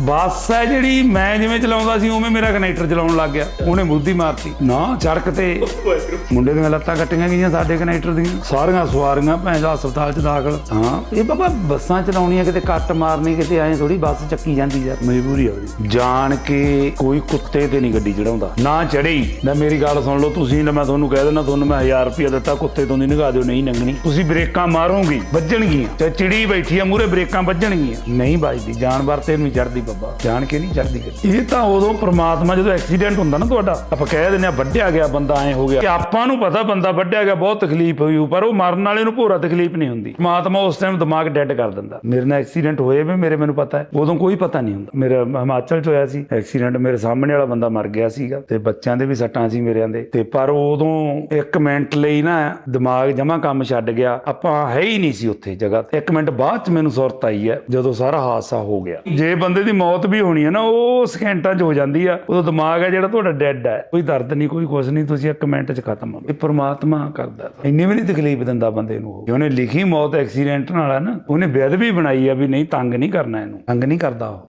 ਬੱਸ ਹੈ ਜਿਹੜੀ ਮੈਂ ਜਿਵੇਂ ਚਲਾਉਂਦਾ ਸੀ ਉਵੇਂ ਮੇਰਾ ਕਨੈਕਟਰ ਚਲਾਉਣ ਲੱਗ ਗਿਆ। ਉਹਨੇ ਮੁੱਦੀ ਮਾਰਤੀ। ਨਾ। ਸੜਕ ਤੇ ਮੁੰਡੇ ਦੀਆਂ ਲੱਤਾਂ ਕੱਟੀਆਂ ਗਈਆਂ ਸਾਡੇ ਕਨੈਕਟਰ ਦੀਆਂ। ਸਾਰੀਆਂ ਸਵਾਰੀਆਂ ਭੈਣ ਦਾ ਹਸਪਤਾਲ 'ਚ ਦਾਖਲ। ਹਾਂ ਇਹ ਬਾਬਾ ਬੱਸਾਂ ਚਲਾਉਣੀਆਂ ਕਿਤੇ ਕੱਟ ਮਾਰਨੀ ਕਿਤੇ ਐਂ ਥੋੜੀ ਬੱਸ ਚੱਕੀ ਜਾਂਦੀ ਯਾਰ ਮਜਬੂਰੀ ਆ ਉਹਦੀ। ਜਾਣ ਕੇ ਕੋਈ ਕੁੱਤੇ ਤੇ ਨਹੀਂ ਗੱਡੀ ਚੜਾਉਂਦਾ। ਨਾ ਚੜੀ ਨਾ ਮੇਰੀ ਗੱਲ ਸੁਣ ਲਓ ਤੁਸੀਂ ਨਾ ਮੈਂ ਤੁਹਾਨੂੰ ਕਹਿ ਦੇਣਾ ਤੁਹਾਨੂੰ ਮੈਂ 1000 ਰੁਪਏ ਦਿੱਤਾ ਕੁੱਤੇ ਤੋਂ ਨਹੀਂ ਨਿਗਾ ਦਿਓ ਨਹੀਂ ਲੰਘਣੀ ਤੁਸੀਂ ਬ੍ਰੇਕਾਂ ਮਾਰੋਗੇ ਵੱਜਣਗੀਆਂ। ਤੇ ਚਿੜੀ ਬੈਠੀ ਆ ਮੂਰੇ ਬ੍ਰੇਕਾਂ ਵੱਜਣਗੀਆਂ। ਨਹੀਂ ਵੱਜਦੀ ਜਾਨਵਰ ਤੇ ਨਹੀਂ ਚੜਦੀ ਬੱਬਾ। ਜਾਣ ਕੇ ਨਹੀਂ ਚੜਦੀ ਗੱਡੀ। ਇਹ ਤਾਂ ਉਦੋਂ ਪ੍ਰਮਾਤਮਾ ਜਦੋਂ ਐਕਸੀਡੈਂਟ ਹੁੰਦਾ ਨਾ ਤੁਹਾਡਾ, ਆਪਾਂ ਕਹਿ ਦਿੰਦੇ ਆ ਵੱਢਿਆ ਗਿਆ ਬੰਦਾ, ਐ ਹੋ ਗਿਆ। ਕਿ ਆਪਾਂ ਨੂੰ ਪਤਾ ਬੰਦਾ ਵੱਢਿਆ ਗਿਆ, ਬਹੁਤ ਤਕਲੀਫ ਹੋਈ, ਪਰ ਉਹ ਮਰਨ ਵਾਲੇ ਨੂੰ ਭੋਰਾ ਤਕਲੀਫ ਨਹੀਂ ਹੁੰਦੀ। ਪ੍ਰਮਾਤਮਾ ਉਸ ਟਾਈਮ ਦਿਮਾਗ ਡੈਡ ਕਰ ਦਿੰਦਾ। ਮੇਰੇ ਨਾਲ ਐਕਸੀਡੈਂਟ ਹੋਏ ਵੀ, ਮੇਰੇ ਮੈਨੂੰ ਪਤਾ ਹੈ। ਉਦੋਂ ਕੋਈ ਪਤਾ ਨਹੀਂ ਹੁੰਦਾ। ਮੇਰਾ ਹਿਮਾਚਲ ਚ ਹੋਇਆ ਸੀ, ਐਕਸੀਡੈਂਟ ਮੇਰੇ ਸਾਹਮਣੇ ਵਾਲਾ ਬੰਦਾ ਮਰ ਗਿਆ ਸੀਗਾ। ਤੇ ਬੱਚਿਆਂ ਦੇ ਵੀ ਸੱਟਾਂ ਸੀ ਮੇਰਿਆਂ ਦੇ। ਤੇ ਪਰ ਉਦੋਂ ਇੱਕ ਮਿੰਟ ਲਈ ਨਾ ਦਿਮਾਗ ਜਮਾ ਕੰਮ ਛੱਡ ਗਿਆ। ਆਪਾਂ ਹੈ ਹੀ ਨਹੀਂ ਸੀ ਉੱਥੇ ਜਗ੍ਹਾ। ਤੇ ਇੱਕ ਮਿੰਟ ਬਾਅਦ ਚ ਮੈਨੂੰ ਸੁਰਤ ਆਈ ਹੈ, ਜਦੋਂ ਸਾਰਾ ਹਾਦਸਾ ਹੋ ਗਿਆ। ਜੇ ਬੰਦੇ ਦੀ ਮੌਤ ਵੀ ਹੋਣੀ ਹੈ ਨਾ, ਉਹ ਸਕਿੰਟਾਂ 'ਚ ਹੋ ਜਾਂਦੀ ਆ। ਉਦੋਂ ਦਿਮਾਗ ਹੈ ਜਿਹੜਾ ਤੁਹਾਡਾ ਡੈਡ ਹੈ ਕੋਈ ਦਰਦ ਨਹੀਂ, ਕੋਈ ਕੁਝ ਨਹੀਂ, ਤੁਸੀਂ ਇੱਕ ਮਿੰਟ 'ਚ ਖਤਮ ਹੋ ਇਹ ਪ੍ਰਮਾਤਮਾ ਕਰਦਾ ਇੰਨੀ ਵੀ ਨਹੀਂ ਤਕਲੀਫ ਦਿੰਦਾ ਬੰਦੇ ਨੂੰ ਜੇ ਉਹਨੇ ਲਿਖੀ ਮੌਤ ਐਕਸੀਡੈਂਟ ਨਾਲ ਹੈ ਨਾ, ਉਹਨੇ ਵਿਧ ਵੀ ਬਣਾਈ ਆ ਵੀ ਨਹੀਂ, ਤੰਗ ਨਹੀਂ ਕਰਨਾ ਇਹਨੂੰ। ਤੰਗ ਨਹੀਂ ਕਰਦਾ ਉਹ।